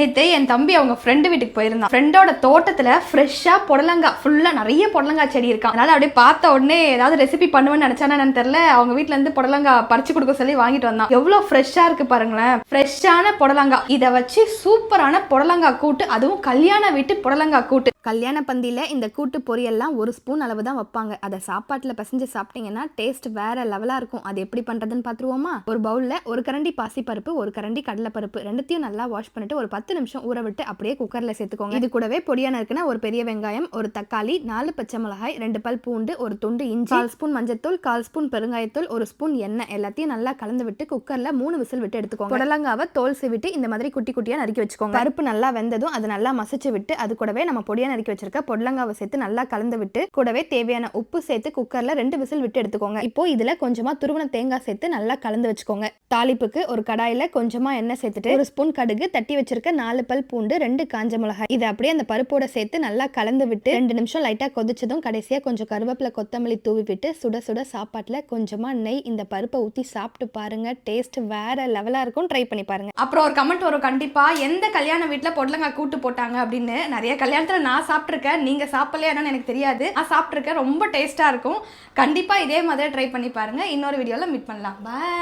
நேற்று என் தம்பி அவங்க ஃப்ரெண்டு வீட்டுக்கு போயிருந்தான். ஃப்ரெண்டோட தோட்டத்தில் ஃப்ரெஷ்ஷாக புடலங்காய் ஃபுல்லாக நிறைய புடலங்காய் செடி இருக்கான் அதனால் அப்படியே பார்த்த உடனே ஏதாவது ரெசிபி பண்ணுவேன்னு நினைச்சானு என்னன்னு தெரியல. அவங்க வீட்டிலேருந்து புடலங்காய் பறிச்சு கொடுக்க சொல்லி வாங்கிட்டு வந்தான். எவ்வளோ ஃப்ரெஷ்ஷாக இருக்கு பாருங்களேன். ஃப்ரெஷ்ஷான புடலங்காய். இதை வச்சு சூப்பரான புடலங்காய் கூட்டு அதுவும் கல்யாண வீட்டு புடலங்காய் கூட்டு. கல்யாண பந்தியில் இந்த கூட்டு பொரியல்லாம் ஒரு ஸ்பூன் அளவு தான் வைப்பாங்க. அதை சாப்பாட்டில் பிசைஞ்சு சாப்பிட்டீங்கன்னா டேஸ்ட் வேற லெவலாக இருக்கும். அது எப்படி பண்ணுறதுன்னு பார்த்துருவோமா? ஒரு பவுலில் ஒரு கரண்டி பாசிப்பருப்பு ஒரு கரண்டி கடலைப்பருப்பு ரெண்டுத்தையும் நல்லா வாஷ் பண்ணிட்டு ஒரு பத்து நிமிஷம் ஊற விட்டு அப்படியே குக்கரில் சேர்த்துக்கோங்க. இது கூடவே பொடியான இருக்குன்னா ஒரு பெரிய வெங்காயம் ஒரு தக்காளி நாலு பச்சை மிளகாய் ரெண்டு பல் பூண்டு ஒரு துண்டு இஞ்சி கால் ஸ்பூன் மஞ்சத்தூள் கால் ஸ்பூன் பெருங்காயத்தூள் ஒரு ஸ்பூன் எண்ணெய். எல்லாத்தையும் நல்லா கலந்து விட்டு குக்கரில் மூணு விசில் விட்டு எடுத்துக்கோங்க. புடலங்காவை தோல் சீவிட்டு இந்த மாதிரி குட்டி குட்டியாக நறுக்கி வச்சுக்கோங்க. பருப்பு நல்லா வெந்ததும் அது நல்லா மசிச்சு விட்டு அது கூடவே நம்ம பொடியா நறுக்கி வச்சிருக்க பொடலங்காவை சேர்த்து நல்லா கலந்து விட்டு கூடவே தேவையான உப்பு சேர்த்து குக்கர்ல ரெண்டு விசில் விட்டு எடுத்துக்கோங்க. இப்போ இதுல கொஞ்சமா துருவன தேங்காய் சேர்த்து நல்லா கலந்து வச்சுக்கோங்க. தாளிப்புக்கு ஒரு கடாயில கொஞ்சமா எண்ணெய் சேர்த்துட்டு ஒரு ஸ்பூன் கடுகு தட்டி வச்சிருக்க நாலு பல் பூண்டு ரெண்டு காஞ்ச மிளகாய். இதை அப்படியே அந்த பருப்போட சேர்த்து நல்லா கலந்து விட்டு ரெண்டு நிமிஷம் லைட்டா கொதிச்சதும் கடைசியா கொஞ்சம் கருவேப்பிலை கொத்தமல்லி தூவி விட்டு சுட சுட சாப்பாட்டுல கொஞ்சமா நெய் இந்த பருப்பை ஊத்தி சாப்பிட்டு பாருங்க. டேஸ்ட் வேற லெவலா இருக்கும். ட்ரை பண்ணி பாருங்க. அப்புறம் ஒரு கமெண்ட் வரும். கண்டிப்பா எந்த கல்யாண வீட்டில் பொடலங்காய் கூட்டு போட்டாங்க அப்படின்னு நிறைய கல்யாணத்தில் நான் சாப்பிட்ருக்கேன் நீங்க சாப்பிடலையா என்னன்னு எனக்கு தெரியாது. நான் சாப்பிட்ருக்கேன் ரொம்ப டேஸ்டா இருக்கும். கண்டிப்பா இதே மாதிரி ட்ரை பண்ணி பாருங்க. இன்னொரு வீடியோவில் மீட் பண்ணலாம். பாய்